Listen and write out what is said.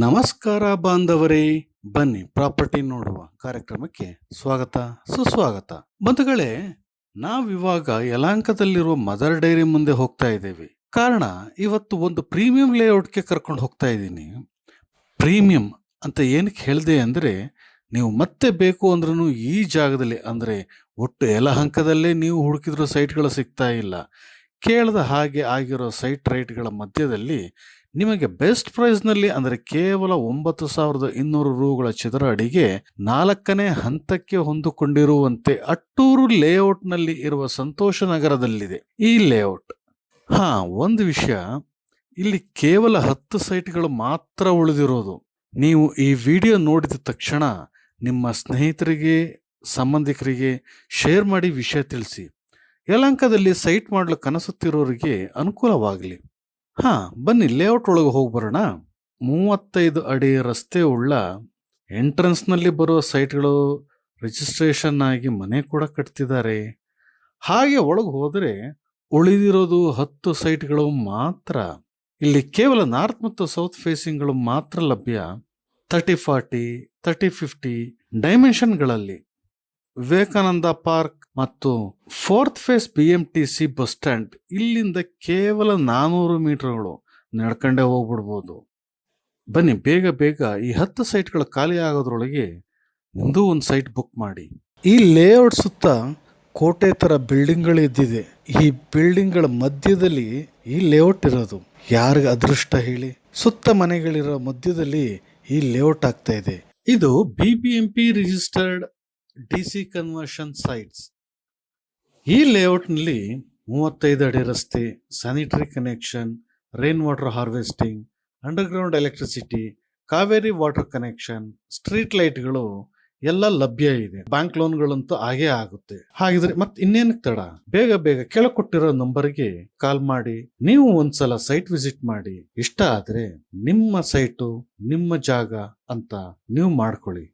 ನಮಸ್ಕಾರ ಬಾಂಧವರೇ, ಬನ್ನಿ ಪ್ರಾಪರ್ಟಿ ನೋಡುವ ಕಾರ್ಯಕ್ರಮಕ್ಕೆ ಸ್ವಾಗತ, ಸುಸ್ವಾಗತ. ಬಂಧುಗಳೇ, ನಾವಿವಾಗ ಯಲಾಂಕದಲ್ಲಿರುವ ಮದರ್ ಡೈರಿ ಮುಂದೆ ಹೋಗ್ತಾ ಇದ್ದೇವೆ. ಕಾರಣ, ಇವತ್ತು ಒಂದು ಪ್ರೀಮಿಯಂ ಲೇಔಟ್ಗೆ ಕರ್ಕೊಂಡು ಹೋಗ್ತಾ ಇದ್ದೀನಿ. ಪ್ರೀಮಿಯಂ ಅಂತ ಏನಕ್ಕೆ ಹೇಳಿದೆ ಅಂದರೆ, ನೀವು ಮತ್ತೆ ಬೇಕು ಅಂದ್ರೂ ಈ ಜಾಗದಲ್ಲಿ, ಅಂದರೆ ಒಟ್ಟು ಯಲಹಂಕದಲ್ಲೇ ನೀವು ಹುಡುಕಿದ್ರೂ ಸೈಟ್ಗಳು ಸಿಗ್ತಾ ಇಲ್ಲ. ಕೇಳದ ಹಾಗೆ ಆಗಿರೋ ಸೈಟ್ ರೈಟ್ಗಳ ಮಧ್ಯದಲ್ಲಿ ನಿಮಗೆ ಬೆಸ್ಟ್ ಪ್ರೈಸ್ನಲ್ಲಿ ಅಂದರೆ ಕೇವಲ ಒಂಬತ್ತು ಸಾವಿರದ ಇನ್ನೂರು ರೂಗಳ ಚದರ ಅಡಿಗೆ ನಾಲ್ಕನೇ ಹಂತಕ್ಕೆ ಹೊಂದಿಕೊಂಡಿರುವಂತೆ ಅಟ್ಟೂರು ಲೇಔಟ್ನಲ್ಲಿ ಇರುವ ಸಂತೋಷ ನಗರದಲ್ಲಿದೆ. ಈ ಲೇಔಟ್. ಹಾ, ಒಂದು ವಿಷಯ. ಇಲ್ಲಿ ಕೇವಲ ಹತ್ತು ಸೈಟ್ಗಳು ಮಾತ್ರ ಉಳಿದಿರೋದು. ನೀವು ಈ ವಿಡಿಯೋ ನೋಡಿದ ತಕ್ಷಣ ನಿಮ್ಮ ಸ್ನೇಹಿತರಿಗೆ, ಸಂಬಂಧಿಕರಿಗೆ ಶೇರ್ ಮಾಡಿ ವಿಷಯ ತಿಳಿಸಿ. ಯಲಂಕದಲ್ಲಿ ಸೈಟ್ ಮಾಡಲು ಕನಸುತ್ತಿರೋರಿಗೆ ಅನುಕೂಲವಾಗಲಿ. ಹಾ, ಬನ್ನಿ ಲೇಔಟ್ ಒಳಗೆ ಹೋಗಿ ಬರೋಣ. ಮೂವತ್ತೈದು ಅಡಿ ರಸ್ತೆ ಉಳ್ಳ ಎಂಟ್ರೆನ್ಸ್ನಲ್ಲಿ ಬರುವ ಸೈಟ್ಗಳು ರಿಜಿಸ್ಟ್ರೇಷನ್ ಆಗಿ ಮನೆ ಕೂಡ ಕಟ್ತಿದ್ದಾರೆ. ಹಾಗೆ ಒಳಗೆ ಹೋದರೆ ಉಳಿದಿರೋದು ಹತ್ತು ಸೈಟ್ಗಳು ಮಾತ್ರ. ಇಲ್ಲಿ ಕೇವಲ ನಾರ್ತ್ ಮತ್ತು ಸೌತ್ ಫೇಸಿಂಗ್ಗಳು ಮಾತ್ರ ಲಭ್ಯ. ತರ್ಟಿ ಫಾರ್ಟಿ ತರ್ಟಿ ಫಿಫ್ಟಿ ಡೈಮೆನ್ಷನ್ಗಳಲ್ಲಿ ವಿವೇಕಾನಂದ ಪಾರ್ಕ್ ಮತ್ತು fourth phase B M T C bus stand ಇಲ್ಲಿಂದ ಕೇವಲ ನಾನೂರು ಮೀಟರ್ಗಳು ನಡ್ಕೊಂಡೇ ಹೋಗ್ಬಿಡ್ಬೋದು. ಬನ್ನಿ, ಬೇಗ ಬೇಗ ಈ ಹತ್ತು ಸೈಟ್ಗಳು ಖಾಲಿ ಆಗೋದ್ರೊಳಗೆ ನಿಮ್ಮದು ಒಂದು ಸೈಟ್ ಬುಕ್ ಮಾಡಿ. ಈ ಲೇಔಟ್ ಸುತ್ತ ಕೋಟೆ ಥರ ಬಿಲ್ಡಿಂಗ್ಗಳು ಇದ್ದಿದೆ. ಈ ಬಿಲ್ಡಿಂಗ್ಗಳ ಮಧ್ಯದಲ್ಲಿ ಈ ಲೇಔಟ್ ಇರೋದು. ಯಾರಿಗೆ ಅದೃಷ್ಟ ಹೇಳಿ? ಸುತ್ತ ಮನೆಗಳಿರೋ ಮಧ್ಯದಲ್ಲಿ ಈ ಲೇಔಟ್ ಆಗ್ತಾ ಇದೆ. ಇದು B B M P registered D C conversion sites ಈ ಲೇಔಟ್ನಲ್ಲಿ ಮೂವತ್ತೈದು ಅಡಿ ರಸ್ತೆ sanitary connection rain water harvesting underground electricity Cauvery water connection street ಲೈಟ್ಗಳು ಎಲ್ಲ ಲಭ್ಯ ಇದೆ. ಬ್ಯಾಂಕ್ ಲೋನ್ಗಳಂತೂ ಹಾಗೇ ಆಗುತ್ತೆ. ಹಾಗಿದ್ರೆ ಮತ್ತೆ ಇನ್ನೇನಕ್ಕೆ ತಡ? ಬೇಗ ಬೇಗ ಕೆಳಕೊಟ್ಟಿರೋ ನಂಬರ್ಗೆ ಕಾಲ್ ಮಾಡಿ. ನೀವು ಒಂದ್ಸಲ ಸೈಟ್ ವಿಸಿಟ್ ಮಾಡಿ. ಇಷ್ಟ ಆದ್ರೆ ನಿಮ್ಮ ಸೈಟು ನಿಮ್ಮ ಜಾಗ ಅಂತ ನೀವು ಮಾಡ್ಕೊಳ್ಳಿ.